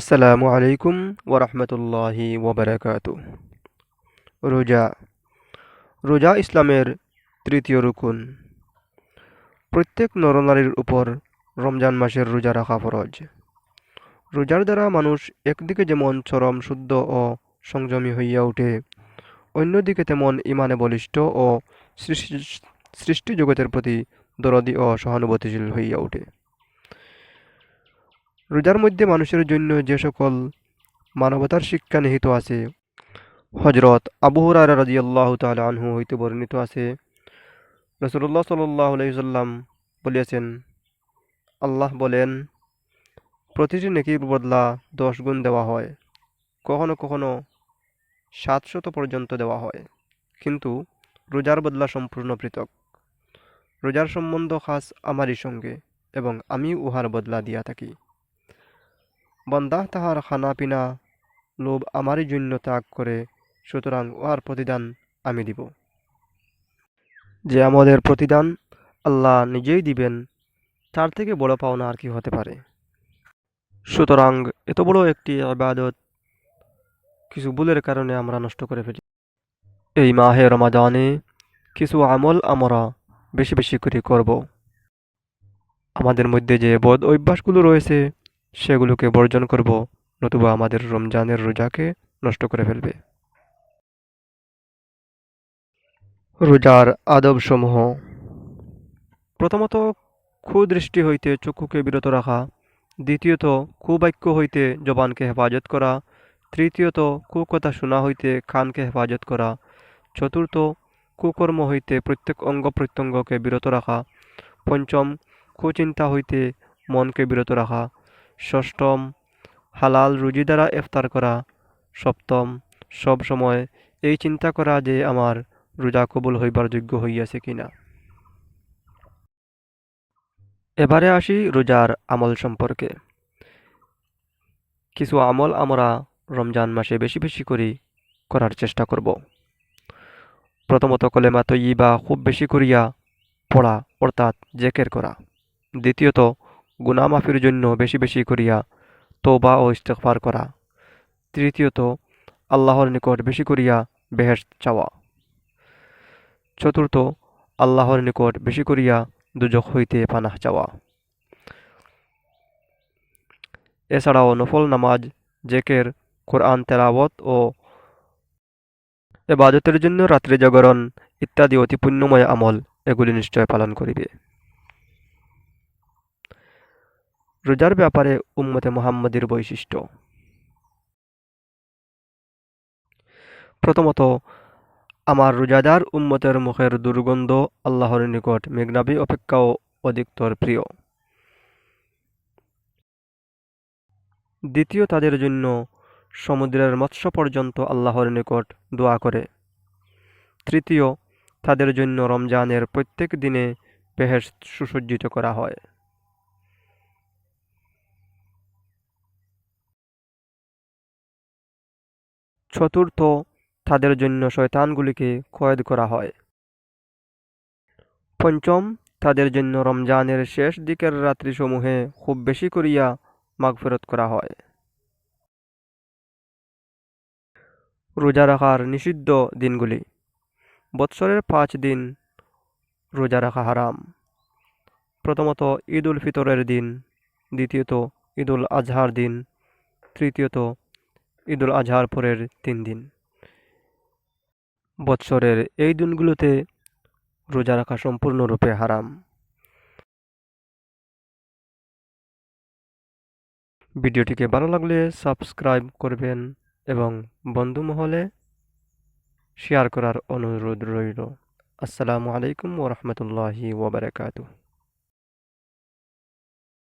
আসসালামু আলাইকুম ওরহমতুল্লাহি ওবরাকাতু রোজা। রোজা ইসলামের তৃতীয় রুকুন। প্রত্যেক নরনারীর উপর রমজান মাসের রোজা রাখা ফরজ। রোজার দ্বারা মানুষ একদিকে যেমন চরম শুদ্ধ ও সংযমী হইয়া ওঠে, অন্যদিকে তেমন ইমানে বলিষ্ঠ ও সৃষ্টি জগতের প্রতি দরদি ও সহানুভূতিশীল হইয়া ওঠে। রোজার মধ্যে মানুষের জন্য যে সকল মানবতার শিক্ষা নিহিত আছে হজরত আবু হুরারা রাজি আল্লাহ তাল আনহু হইতে বর্ণিত আছে। রসুল্লাহ সাল্লাহ আলাইসাল্লাম বলিয়াছেন, আল্লাহ বলেন, প্রতিটি নেকির বদলা দশ গুণ দেওয়া হয়। কখনো কখনো সাতশত পর্যন্ত দেওয়া হয়। কিন্তু রোজার বদলা সম্পূর্ণ পৃথক। রোজার সম্বন্ধ খাস আমারই সঙ্গে এবং আমি উহার বদলা দিয়া থাকি। বন্দা তাহার খানা পিনা লোভ আমারই জন্য ত্যাগ করে, সুতরাং উহার প্রতিদান আমি দিব। যে আমাদের প্রতিদান আল্লাহ নিজেই দিবেন, তার থেকে বড় পাওনা আর কি হতে পারে? সুতরাং এত বড় একটি আবাদত কিছু ভুলের কারণে আমরা নষ্ট করে ফেলি। এই মাহে রমাদানে কিছু আমল আমরা বেশি বেশি করে করব। আমাদের মধ্যে যে বদ অভ্যাসগুলো রয়েছে সেগুলোকে বর্জন করব, নতুবা আমাদের রমজানের রোজাকে নষ্ট করে ফেলবে। রোজার আদবসমূহ। প্রথমত, কুদৃষ্টি হইতে চক্ষুকে বিরত রাখা। দ্বিতীয়ত, কুবাক্য হইতে জবানকে হেফাজত করা। তৃতীয়ত, কুকথা শোনা হইতে কানকে হেফাজত করা। চতুর্থ, কুকর্ম হইতে প্রত্যেক অঙ্গ প্রত্যঙ্গকে বিরত রাখা। পঞ্চম, কুচিন্তা হইতে মনকে বিরত রাখা। ষষ্ঠম, হালাল রুজি দ্বারা ইফতার করা। সপ্তম, সব সময় এই চিন্তা করা যে আমার রোজা কবুল হইবার যোগ্য হইয়াছে কিনা। এবারে আসি রোজার আমল সম্পর্কে। কিছু আমল আমরা রমজান মাসে বেশি বেশি করে করার চেষ্টা করব। প্রথমত কলেমা তৈবা খুব বেশি করিয়া পড়া, অর্থাৎ জেকের করা। দ্বিতীয়ত গুনামাফির জন্য বেশি বেশি করিয়া তোবা ও ইস্তেকফার করা। তৃতীয়ত, আল্লাহর নিকট বেশি করিয়া বেহেস চাওয়া। চতুর্থ, আল্লাহর নিকট বেশি করিয়া দুজক হইতে পানাহ চাওয়া। এছাড়াও নফল নামাজ, জেকের, কোরআন তেলাবত ও এবাদতের জন্য রাত্রি জাগরণ ইত্যাদি অতি পুণ্যময় আমল এগুলি নিশ্চয় পালন করিবে। রোজার ব্যাপারে উম্মতে মোহাম্মদের বৈশিষ্ট্য। প্রথমত, আমার রোজাদার উম্মতের মুখের দুর্গন্ধ আল্লাহর নিকট মেঘনাবি অপেক্ষাও অধিকতর প্রিয়। দ্বিতীয়, তাদের জন্য সমুদ্রের মৎস্য পর্যন্ত আল্লাহর নিকট দোয়া করে। তৃতীয়, তাদের জন্য রমজানের প্রত্যেক দিনে বেহেস সুসজ্জিত করা হয়। চতুর্থ, তাদের জন্য শয়তানগুলিকে কয়েদ করা হয়। পঞ্চম, তাদের জন্য রমজানের শেষ দিকের রাত্রিসমূহে খুব বেশি করিয়া মাগফেরত করা হয়। রোজা রাখার নিষিদ্ধ দিনগুলি। বৎসরের পাঁচ দিন রোজা রাখা হারাম। প্রথমত ঈদ উল ফিতরের দিন, দ্বিতীয়ত ঈদ উল আজহার দিন, তৃতীয়ত ঈদ উল আজহার পরের তিন দিন। বৎসরের এই দিনগুলোতে রোজা রাখা সম্পূর্ণরূপে হারাম। ভিডিওটিকে ভালো লাগলে সাবস্ক্রাইব করবেন এবং বন্ধু মহলে শেয়ার করার অনুরোধ রইল। আসসালামু আলাইকুম ওরহমতুল্লাহি ওবরাকাতু